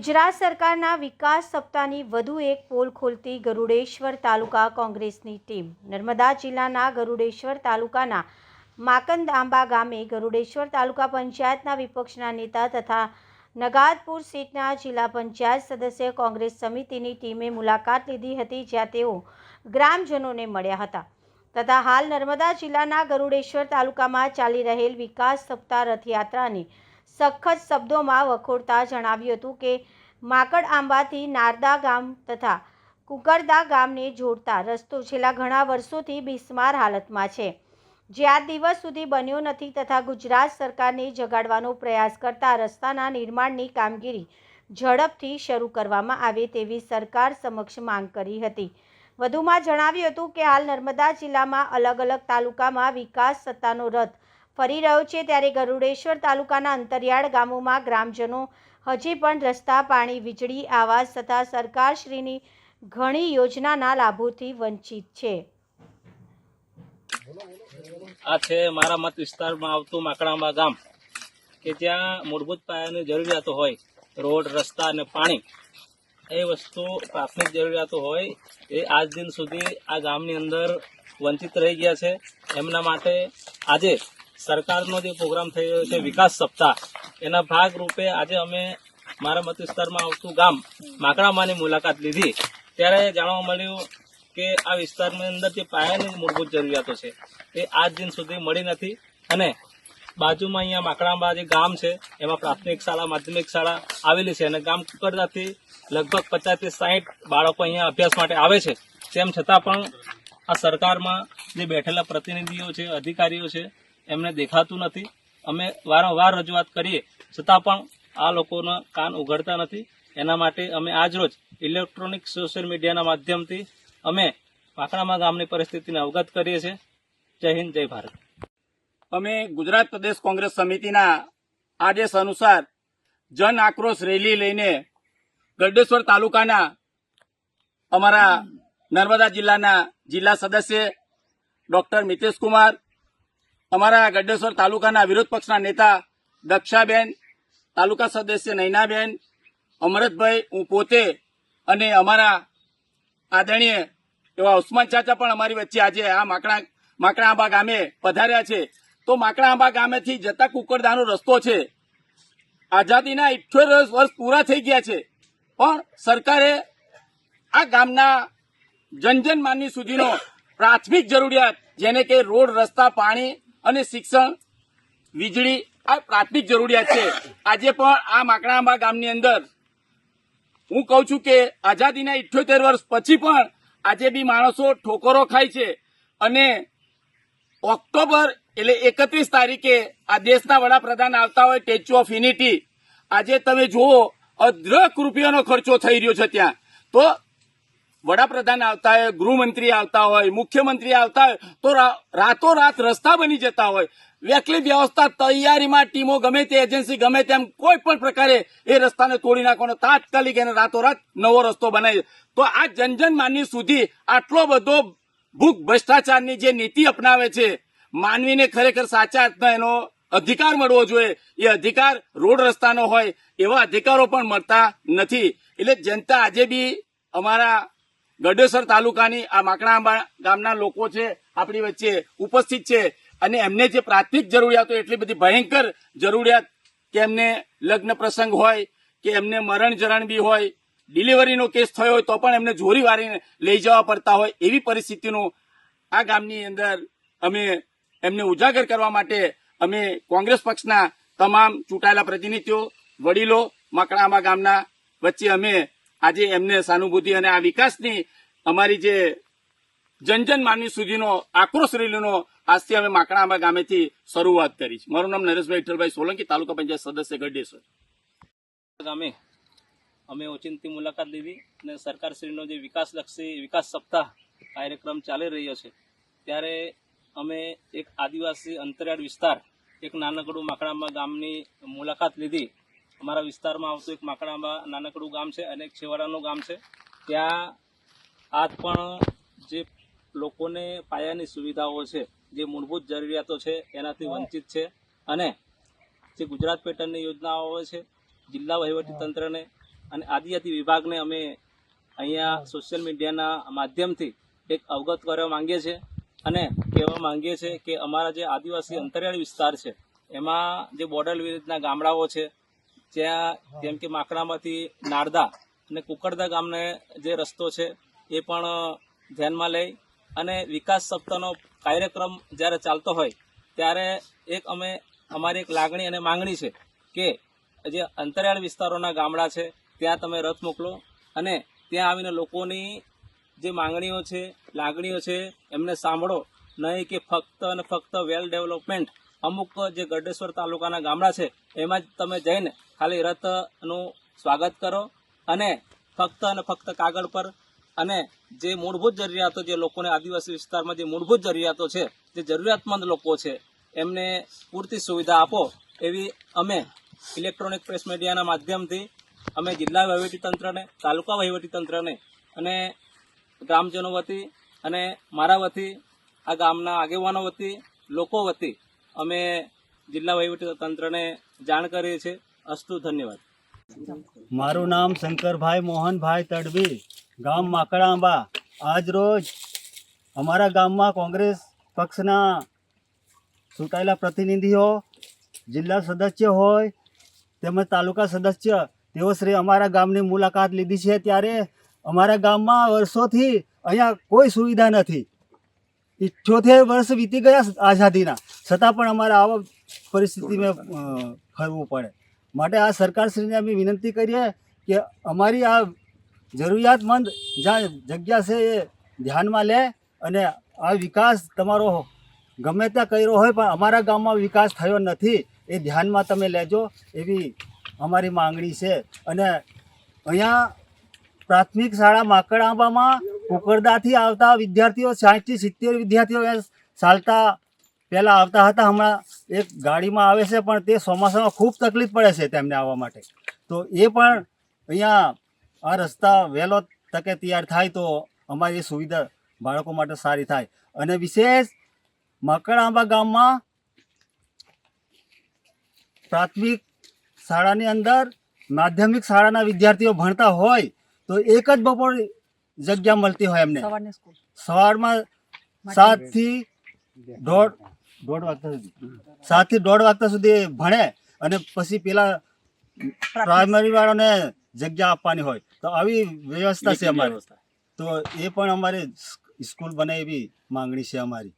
ગુજરાત સરકારના વિકાસ સપ્તાહની વધુ એક પોલ ખોલતી ગરુડેશ્વર તાલુકા કોંગ્રેસની ટીમ. નર્મદા જિલ્લાના ગરુડેશ્વર તાલુકાના માકંદાંબા ગામે ગરુડેશ્વર તાલુકા પંચાયતના વિપક્ષના નેતા તથા નગાદપુર સીટના જિલ્લા પંચાયત સદસ્ય કોંગ્રેસ સમિતિની ટીમે મુલાકાત લીધી હતી જ્યાં તેઓ ગ્રામજનોને મળ્યા હતા. તથા હાલ નર્મદા જિલ્લાના ગરુડેશ્વર તાલુકામાં ચાલી રહેલ વિકાસ સપ્તાહ રથયાત્રાને સખત શબ્દોમાં વખોડતા જણાવ્યું હતું કે માકડ આંબાથી નારદા ગામ તથા કુકરદા ગામને જોડતા રસ્તો છેલ્લા ઘણા વર્ષોથી બિસ્માર હાલતમાં છે. જે આ દિવસ સુધી બન્યો નથી તથા ગુજરાત સરકારને જગાડવાનો પ્રયાસ કરતા રસ્તાના નિર્માણની કામગીરી ઝડપથી શરૂ કરવામાં આવે તેવી સરકાર સમક્ષ માંગ કરી હતી. વધુમાં જણાવ્યું હતું કે હાલ નર્મદા જિલ્લામાં અલગ અલગ તાલુકામાં વિકાસ સત્તાનો રથ ફરી રહ્યો છે ત્યારે ગરુડેશ્વર તાલુકાના અંતરિયાળ ગામોમાં ગ્રામજનો હજી પણ રસ્તા, પાણી, વીજળી, આવાસ તથા સરકારશ્રીની ઘણી યોજનાના લાભોથી વંચિત છે. આ છે મારા મત વિસ્તારમાં આવતું માકડાંબા ગામ, કે જ્યાં મૂળભૂત પાયાની જરૂરિયાતો હોય, રોડ, રસ્તા અને પાણી, એ વસ્તુ પ્રાથમિક જરૂરિયાતો હોય, એ આજ દિન સુધી આ ગામની અંદર વંચિત રહી ગયા છે. એમના માટે આજે સરકારનો જે પ્રોગ્રામ થઈ રહ્યો છે, વિકાસ સપ્તાહ, એના ભાગરૂપે આજે અમે મારા મત વિસ્તારમાં આવતું ગામ માકડામાંની મુલાકાત લીધી. ત્યારે જાણવા મળ્યું કે આ વિસ્તારની અંદર જે પાયાની મૂળભૂત જરૂરિયાતો છે, એ આજ દિન સુધી મળી નથી અને બાજુમાં અહીંયા માકડાંબા જે ગામ છે, એમાં પ્રાથમિક શાળા, માધ્યમિક શાળા આવેલી છે અને ગામ કુકરદાથી લગભગ પચાસથી સાહીઠ બાળકો અહીંયા અભ્યાસ માટે આવે છે. તેમ છતાં પણ આ સરકારમાં જે બેઠેલા પ્રતિનિધિઓ છે, અધિકારીઓ છે એમને દેખાતું નથી. અમે વારંવાર રજૂઆત કરીએ, છતાં પણ આ લોકોના કાન ઉઘડતા નથી. એના માટે અમે આજરોજ ઇલેક્ટ્રોનિક સોશિયલ મીડિયાના માધ્યમથી અમે પાકડામાં ગામની પરિસ્થિતિને અવગત કરીએ છીએ. જય હિન્દ, જય ભારત. અમે ગુજરાત પ્રદેશ કોંગ્રેસ સમિતિના આદેશ અનુસાર જન આક્રોશ રેલી લઈને ગરડેશ્વર તાલુકાના અમારા નર્મદા જિલ્લાના જિલ્લા સદસ્ય ડોક્ટર મિતેશ કુમાર અમારા ગરડેશ્વર તાલુકાના વિરોધ પક્ષના નેતા દક્ષાબેન, તાલુકા સદસ્ય નૈનાબેન, અમરતભાઈ, હું પોતે અને અમારા આદરણીય એવા ઉસ્માન ચાચા પણ અમારી વચ્ચે આજે આ માકડા માકડા આંબા ગામે પધાર્યા છે. તો માકડા આંબા ગામેથી જતા કુકરદાનો રસ્તો છે. આઝાદીના ઇઠ્યોતેર વર્ષ પૂરા થઈ ગયા છે. પણ સરકારે આ ગામના જનજન માનવી સુધીનો પ્રાથમિક જરૂરિયાત, જેને કે રોડ, રસ્તા, પાણી અને શિક્ષણ, વીજળી, આ પ્રાથમિક જરૂરિયાત છે. આજે પણ આ માકડાંબા ગામની અંદર હું કહું છું કે આઝાદીના ઇઠ્યોતેર વર્ષ પછી પણ આજે બી માણસો ઠોકરો ખાય છે. અને ઓક્ટોબર એટલે એકત્રીસ તારીખે આ દેશના વડાપ્રધાન આવતા હોય સ્ટેચ્યુ ઓફ યુનિટી. આજે તમે જુઓ અદ્રક રૂપિયાનો ખર્ચો થઈ રહ્યો છે ત્યાં. તો વડાપ્રધાન આવતા હોય, ગૃહમંત્રી આવતા હોય, મુખ્યમંત્રી આવતા હોય, તો રાતોરાત રસ્તા બની જતા હોય. વૈકલ્પિક વ્યવસ્થા તૈયારીમાં ટીમો ગમે તે એજન્સી ગમે તેમ કોઈ પણ પ્રકારે એ રસ્તાને તોડી નાખવાનો, તાત્કાલિક એને રાતોરાત નવો રસ્તો બનાવી તો આ જનજન માનવી સુધી આટલો બધો ભૂખ ભ્રષ્ટાચારની જે નીતિ અપનાવે છે, માનવીને ખરેખર સાચા અર્થમાં એનો અધિકાર મળવો જોઈએ. એ અધિકાર રોડ રસ્તાનો હોય, એવા અધિકારો પણ મળતા નથી. એટલે જનતા આજે બી અમારા ગડેસર તાલુકાની આ માકડાંબા ગામના લોકો છે, આપણી વચ્ચે ઉપસ્થિત છે અને એમને જે પ્રાથમિક જરૂરિયાતો એટલી બધી ભયંકર જરૂરિયાત કે એમને લગ્ન પ્રસંગ હોય, કે એમને મરણ જરણ બી હોય, ડિલિવરીનો કેસ થયો હોય તો પણ એમને જોરી વારીને લઈ જવા પડતા હોય એવી પરિસ્થિતિનું આ ગામની અંદર અમે એમને ઉજાગર કરવા માટે અમે કોંગ્રેસ પક્ષના તમામ ચૂંટાયેલા પ્રતિનિધિઓ, વડીલો મકડામા ગામના વચ્ચે અમે આજે એમને સહાનુભૂતિ અને આ વિકાસની અમારી જે જનજન માનવી સુધીનો આક્રોશ રેલીનો આજથી અમે માકડાંબા ગામેથી શરૂઆત કરી છે. મારું નામ નરેશભાઈ વિઠ્ઠલભાઈ સોલંકી, તાલુકા પંચાયત સદસ્ય ગઢેશ્વર. ગામે અમે ઓચિંતી મુલાકાત લીધી અને સરકારશ્રીનો જે વિકાસલક્ષી વિકાસ સપ્તાહ કાર્યક્રમ ચાલી રહ્યો છે, ત્યારે અમે એક આદિવાસી અંતરિયાળ વિસ્તાર, એક નાનકડું માકડામાં ગામની મુલાકાત લીધી અમારા વિસ્તારમાં આવતું એક માકડાંબા નાનકડું ગામ છે અને એક છેવાડાનું ગામ છે. ત્યાં આજ પણ જે લોકોને પાયાની સુવિધાઓ છે જે મૂળભૂત જરૂરિયાતો છે એનાથી વંચિત છે અને જે ગુજરાત પેટર્નની યોજનાઓ છે જિલ્લા વહીવટી તંત્રને અને આદિજાતિ વિભાગને અમે અહીંયા સોશિયલ મીડિયાના માધ્યમથી એક અવગત કરવા માંગીએ છીએ અને કહેવા માંગીએ છીએ કે અમારા જે આદિવાસી અંતરિયાળ વિસ્તાર છે એમાં જે બોર્ડર વિરુદ્ધના ગામડાઓ છે જ્યાં જેમ કે માકડામાંથી નારદા અને કુકરદા ગામને જે રસ્તો છે એ પણ ધ્યાનમાં લઈ અને વિકાસ સપ્તાહનો કાર્યક્રમ જ્યારે ચાલતો હોય ત્યારે એક અમે અમારી એક લાગણી અને માંગણી છે કે જે અંતરિયાળ વિસ્તારોના ગામડા છે ત્યાં તમે રથ મોકલો અને ત્યાં આવીને લોકોની જે માંગણીઓ છે લાગણીઓ છે એમને સાંભળો નહીં કે ફક્ત અને ફક્ત વેલ ડેવલપમેન્ટ. અમુક જે ગરડેશ્વર તાલુકાના ગામડા છે, એમાં જ તમે જઈને ખાલી રથનું સ્વાગત કરો અને ફક્ત અને ફક્ત કાગળ પર અને જે મૂળભૂત જરૂરિયાતો જે લોકોને આદિવાસી વિસ્તારમાં જે મૂળભૂત જરૂરિયાતો છે, જે જરૂરિયાતમંદ લોકો છે, એમને પૂરતી સુવિધા આપો એવી અમે ઇલેક્ટ્રોનિક પ્રેસ મીડિયાના માધ્યમથી અમે જિલ્લા વહીવટીતંત્રને તાલુકા વહીવટીતંત્રને અને ગ્રામજનો વતી અને મારા વતી આ ગામના આગેવાનો વતી, લોકો વતી અમે જિલ્લા વહીવટીતંત્રને જાણ કરીએ છીએ. અસ્તુ ધન્યવાદ. મારું નામ શંકરભાઈ મોહનભાઈ તડવી, ગામ માકડાંબા. આજ રોજ અમારા ગામમાં કોંગ્રેસ પક્ષના ચૂંટાયેલા પ્રતિનિધિઓ, જિલ્લા સદસ્ય હોય, તેમજ તાલુકા સદસ્ય, તેઓ શ્રી અમારા ગામની મુલાકાત લીધી છે. ત્યારે અમારા ગામમાં વર્ષોથી અહીંયા કોઈ સુવિધા નથી. ઇઠ્યોતેર વર્ષ વીતી ગયા આઝાદીના. છતાં પણ અમારે આવા પરિસ્થિતિમાં ફરવું પડે. માટે આ સરકારશ્રીને અમે વિનંતી કરીએ કે અમારી આ જરૂરિયાતમંદ જ્યાં જગ્યા છે એ ધ્યાનમાં લે અને આ વિકાસ તમારો ગમે ત્યાં કર્યો હોય પણ અમારા ગામમાં વિકાસ થયો નથી એ ધ્યાનમાં તમે લેજો એવી અમારી માંગણી છે. અને અહીંયા પ્રાથમિક શાળા માકડાંબામાં કુકરદાથી આવતા વિદ્યાર્થીઓ સાઠથી સિત્તેર વિદ્યાર્થીઓ ચાલતા પહેલાં આવતા હતા. હમણાં એક ગાડીમાં આવે છે, પણ તે ચોમાસામાં ખૂબ તકલીફ પડે છે તેમને આવવા માટે. તો એ પણ અહીંયા આ રસ્તા વહેલો તકે તૈયાર થાય તો અમારી સુવિધા બાળકો માટે સારી થાય. અને વિશેષ મકડાંબા ગામમાં પ્રાથમિક શાળાની અંદર માધ્યમિક શાળાના વિદ્યાર્થીઓ ભણતા હોય તો એક જ બપોર જગ્યા મળતી હોય એમને. સવારમાં સાતથી દોઢ દોઢ વાગતા સુધી. સાતથી દોઢ વાગતા સુધી ભણે અને પછી પેલા પ્રાઇમરી વાળાને જગ્યા આપવાની હોય. તો આવી વ્યવસ્થા છે અમારી. તો એ પણ અમારે સ્કૂલ બને એવી માંગણી છે અમારી.